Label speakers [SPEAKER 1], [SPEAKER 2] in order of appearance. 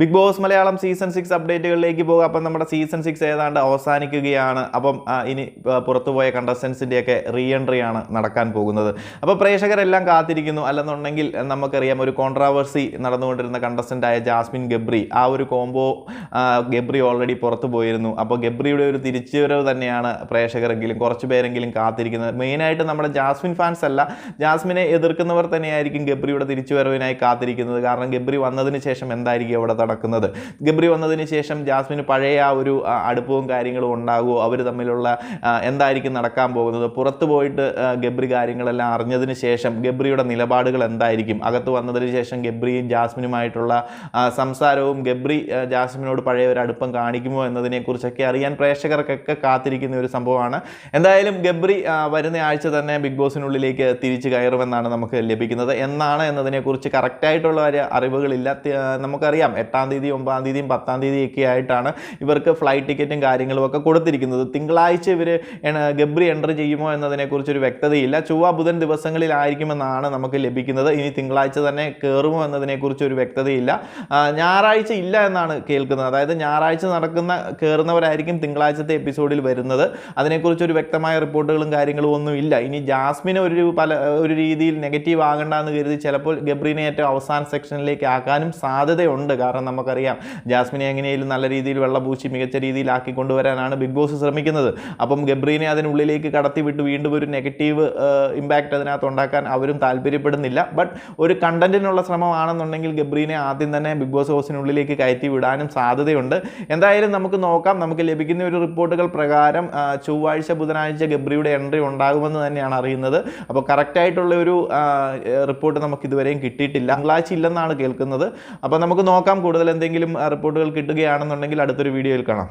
[SPEAKER 1] Big Boss Malayalam season six അപ്ഡേറ്റുകളിലേക്ക് പോകുക. അപ്പം നമ്മുടെ സീസൺ സിക്സ് ഏതാണ്ട് അവസാനിക്കുകയാണ്. അപ്പം ഇനി പുറത്തുപോയ കണ്ടസ്റ്റൻസിന്റെയൊക്കെ റീ എൻട്രി ആണ് നടക്കാൻ പോകുന്നത്. അപ്പോൾ പ്രേക്ഷകരെല്ലാം കാത്തിരിക്കുന്നു. അല്ലെന്നുണ്ടെങ്കിൽ നമുക്കറിയാം ഒരു കോൺട്രാവേഴ്സി നടന്നുകൊണ്ടിരുന്ന കണ്ടസ്റ്റന്റായ ജാസ്മിൻ ഗബ്രി ആ ഒരു കോംബോ ഗബ്രി ഓൾറെഡി പുറത്തു പോയിരുന്നു. അപ്പോൾ ഗബ്രിയുടെ ഒരു തിരിച്ചുവരവ് തന്നെയാണ് പ്രേക്ഷകരെങ്കിലും കുറച്ച് പേരെങ്കിലും കാത്തിരിക്കുന്നത്. മെയിനായിട്ട് നമ്മുടെ ജാസ്മിൻ ഫാൻസ് അല്ല ജാസ്മിനെ എതിർക്കുന്നവർ തന്നെയായിരിക്കും ഗബ്രിയുടെ തിരിച്ചുവരവിനായി കാത്തിരിക്കുന്നത്. കാരണം ഗബ്രി വന്നതിന് ശേഷം എന്തായിരിക്കും അവിടെ നടക്കുന്നത്. ഗബ്രി വന്നതിന് ശേഷം ജാസ്മിന് പഴയ ആ ഒരു അടുപ്പവും കാര്യങ്ങളും ഉണ്ടാകുമോ? അവർ തമ്മിലുള്ള എന്തായിരിക്കും നടക്കാൻ പോകുന്നത്? പുറത്തു പോയിട്ട് ഗബ്രി കാര്യങ്ങളെല്ലാം അറിഞ്ഞതിന് ശേഷം ഗബ്രിയുടെ നിലപാടുകൾ എന്തായിരിക്കും? അകത്ത് വന്നതിന് ശേഷം ഗബ്രിയും ജാസ്മിനുമായിട്ടുള്ള സംസാരവും ഗബ്രി ജാസ്മിനോട് പഴയ ഒരു അടുപ്പം കാണിക്കുമോ എന്നതിനെക്കുറിച്ചൊക്കെ അറിയാൻ പ്രേക്ഷകർക്കൊക്കെ കാത്തിരിക്കുന്ന ഒരു സംഭവമാണ്. എന്തായാലും ഗബ്രി വരുന്ന ആഴ്ച തന്നെ ബിഗ് ബോസിനുള്ളിലേക്ക് തിരിച്ചു കയറുമെന്നാണ് നമുക്ക് ലഭിക്കുന്നത്. എന്നാണ് എന്നതിനെക്കുറിച്ച് കറക്റ്റായിട്ടുള്ള ഒരു അറിവുകളില്ല. നമുക്കറിയാം. എട്ടാം തീയതി ഒമ്പതാം തീയതിയും പത്താം തീയതിയും ഒക്കെ ആയിട്ടാണ് ഇവർക്ക് ഫ്ലൈറ്റ് ടിക്കറ്റും കാര്യങ്ങളും ഒക്കെ കൊടുത്തിരിക്കുന്നത്. തിങ്കളാഴ്ച ഇവർ ഗബ്രി എന്റർ ചെയ്യുമോ എന്നതിനെക്കുറിച്ചൊരു വ്യക്തതയില്ല. ചൊവ്വ ബുധൻ ദിവസങ്ങളിലായിരിക്കുമെന്നാണ് നമുക്ക് ലഭിക്കുന്നത്. ഇനി തിങ്കളാഴ്ച തന്നെ കയറുമോ എന്നതിനെക്കുറിച്ചൊരു വ്യക്തതയില്ല. ഞായറാഴ്ച ഇല്ല എന്നാണ് കേൾക്കുന്നത്. അതായത് ഞായറാഴ്ച നടക്കുന്ന കയറുന്നവരായിരിക്കും തിങ്കളാഴ്ചത്തെ എപ്പിസോഡിൽ വരുന്നത്. അതിനെക്കുറിച്ചൊരു വ്യക്തമായ റിപ്പോർട്ടുകളും കാര്യങ്ങളും ഒന്നും ഇല്ല. ഇനി ജാസ്മിന് ഒരു പല ഒരു രീതിയിൽ നെഗറ്റീവ് ആകണ്ട എന്ന് കരുതി ചിലപ്പോൾ ഗബ്രീനെ ഏറ്റവും അവസാന സെക്ഷനിലേക്ക് ആക്കാനും സാധ്യതയുണ്ട്. കാരണം നമുക്കറിയാം. ജാസ്മിനെ എങ്ങനെയും നല്ല രീതിയിൽ വെള്ളപൂശി മികച്ച രീതിയിൽ ആക്കി കൊണ്ടുവരാനാണ് ബിഗ് ബോസ് ശ്രമിക്കുന്നത്. അപ്പം ഗബ്രീനെ അതിനുള്ളിലേക്ക് കടത്തി വിട്ട് വീണ്ടും ഒരു നെഗറ്റീവ് ഇമ്പാക്റ്റ് അതിനകത്ത് ഉണ്ടാക്കാൻ അവരും താല്പര്യപ്പെടുന്നില്ല. ബട്ട് ഒരു കണ്ടന്റിനുള്ള ശ്രമമാണെന്നുണ്ടെങ്കിൽ ഗബ്രീനെ ആദ്യം തന്നെ ബിഗ് ബോസ് ഹൗസിനുള്ളിലേക്ക് കയറ്റി വിടാനും സാധ്യതയുണ്ട്. എന്തായാലും നമുക്ക് നോക്കാം. നമുക്ക് ലഭിക്കുന്ന ഒരു റിപ്പോർട്ടുകൾ പ്രകാരം ചൊവ്വാഴ്ച ബുധനാഴ്ച ഗബ്രിയുടെ എൻട്രി ഉണ്ടാകുമെന്ന് തന്നെയാണ് അറിയുന്നത്. അപ്പോൾ കറക്റ്റായിട്ടുള്ള ഒരു റിപ്പോർട്ട് നമുക്ക് ഇതുവരെയും കിട്ടിയിട്ടില്ല. തിങ്കളാഴ്ച ഇല്ലെന്നാണ് കേൾക്കുന്നത്. അപ്പോൾ നമുക്ക് നോക്കാം. കൂടുതൽ എന്തെങ്കിലും റിപ്പോർട്ടുകൾ കിട്ടുകയാണെന്നുണ്ടെങ്കിൽ അടുത്തൊരു വീഡിയോയിൽ കാണാം.